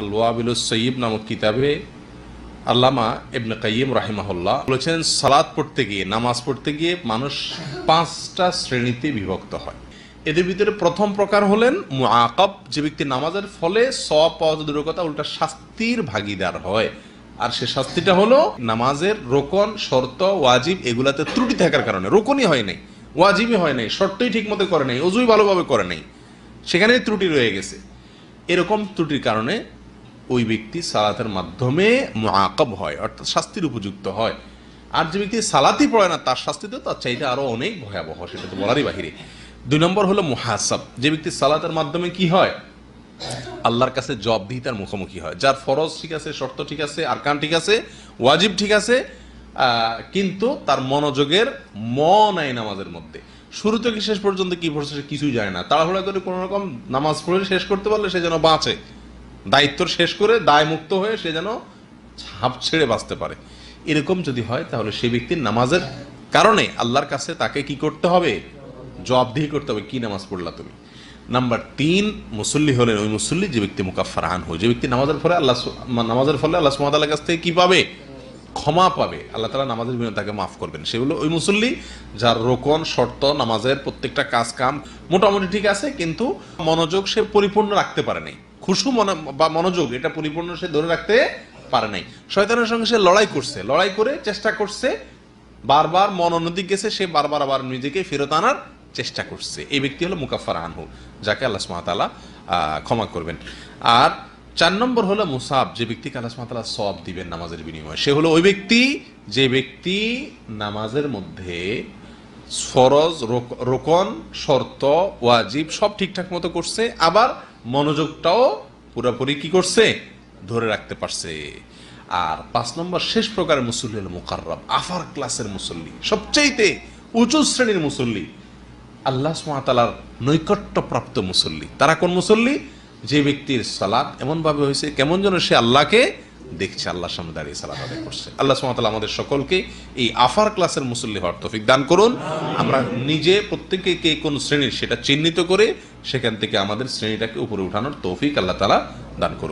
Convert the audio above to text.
আল্লাবিল সৈয়ব নামক কিতাবে আল্লামা ইবনে কাইম রাহিমাহুল্লাহ বলেছেন সালাদ পড়তে গিয়ে, নামাজ পড়তে গিয়ে মানুষ পাঁচটা শ্রেণীতে বিভক্ত হয়। এদের ভিতরে প্রথম প্রকার হলেন মুআকাব, যে ব্যক্তি নামাজের ফলে সব কথা উল্টা শাস্তির ভাগিদার হয়। আর সে শাস্তিটা হলো নামাজের রোকন, শর্ত, ওয়াজিব এগুলাতে ত্রুটি থাকার কারণে। রোকনই হয় নাই, ওয়াজিবই হয় নাই, শর্তই ঠিক মতো করে নাই অজুই ভালোভাবে করে নাই। সেখানে ত্রুটি রয়ে গেছে। এরকম ত্রুটির কারণে ওই ব্যক্তি সালাতের মাধ্যমে মুআকাব হয়, অর্থাৎ শাস্তির উপযুক্ত হয়। আর যে ব্যক্তি সালাতই পড়ে না, তার শাস্তি তো তার চাইতে আরও অনেক ভয়াবহ, সেটা তো বলারই বাহিরে। দুই নম্বর হলো মুহাসাব। যে ব্যক্তি সালাতের মাধ্যমে কি হয়? আল্লাহর কাছে জবাবদিহিতার মুখোমুখি হয়। যার ফরজ ঠিক আছে, শর্ত ঠিক আছে, আরকান ঠিক আছে, ওয়াজিব ঠিক আছে কিন্তু তার মনোযোগের ম নাই নামাজের মধ্যে। শুরু থেকে শেষ পর্যন্ত কি পড়ছে সে কিছুই জানে না। তাড়াহুড়া করে কোনো রকম নামাজ পড়ে শেষ করতে পারলে সে যেন বাঁচে। দায়িত্ব শেষ করে দায় মুক্ত হয়ে সে যেন ছাপ ছেড়ে বাঁচতে পারে। এরকম যদি হয়, তাহলে সেই ব্যক্তির নামাজের কারণে আল্লাহর কাছে তাকে কি করতে হবে? জবাবদিহি করতে হবে। কি নামাজ পড়লা তুমি? নাম্বার তিন, মুসল্লি হলেন ওই মুসল্লি, যে ব্যক্তি মুকাফার আন হয়। যে ব্যক্তি নামাজের ফলে আল্লাহ নামাজের ফলে আল্লাহ সুমাতার কাছ থেকে কি পাবে? ক্ষমা পাবে। আল্লাহ তালা নামাজের বিনিময়ে তাকে মাফ করবেন। সেগুলো ওই মুসল্লি যার রোকন, শর্ত, নামাজের প্রত্যেকটা কাজ কাম মোটামুটি ঠিক আছে, কিন্তু মনোযোগ সে পরিপূর্ণ রাখতে পারে নাই খুশু বা মনোযোগ, এটা পরিপূর্ণ সে ধরে রাখতে পারে নাই। শয়তানের সঙ্গে সে লড়াই করছে, লড়াই করে চেষ্টা করছে, বারবার মন অন্যদিক গেছে, সে বারবার আবার নিজেকে ফেরত আনার চেষ্টা করছে। এই ব্যক্তি হলো মুকাফার আনহু, যাকে আল্লাহ সুমাতালা ক্ষমা করবেন। আর চার নম্বর হলো মুসাব, যে ব্যক্তিকে আল্লাহ সুমাতালা সব দিবেন নামাজের বিনিময়ে। সে হলো ওই ব্যক্তি, যে ব্যক্তি নামাজের মধ্যে ফরজ, রোক- রোকন, শর্ত, ওয়াজিব সব ঠিকঠাক মতো করছে, আবার মনোযোগটাও পুরোপুরি কি করছে? ধরে রাখতে পারছে। আর পাঁচ নম্বর, শেষ প্রকারের মুসল্লি হল মুকাররব, আফার ক্লাসের মুসল্লি, সবচাইতে উঁচু শ্রেণির মুসল্লি, আল্লাহ সুমাতালার নৈকট্যপ্রাপ্ত মুসল্লি। তারা কোন মুসল্লি? যে ব্যক্তির সালাত এমনভাবে হয়েছে, কেমন যেন সে আল্লাহকে দেখছে আল্লাহ সামনে দাঁড়িয়ে সালাত আদায় করছে। আল্লাহ সুমাতালা আমাদের সকলকে এই আফার ক্লাসের মুসল্লি হওয়ার তৌফিক দান করুন। আমরা নিজে প্রত্যেকে কে কোন শ্রেণির সেটা চিহ্নিত করে সেখান থেকে আমাদের শ্রেণীটাকে উপরে উঠানোর তৌফিক আল্লাহ তালা দান করুন।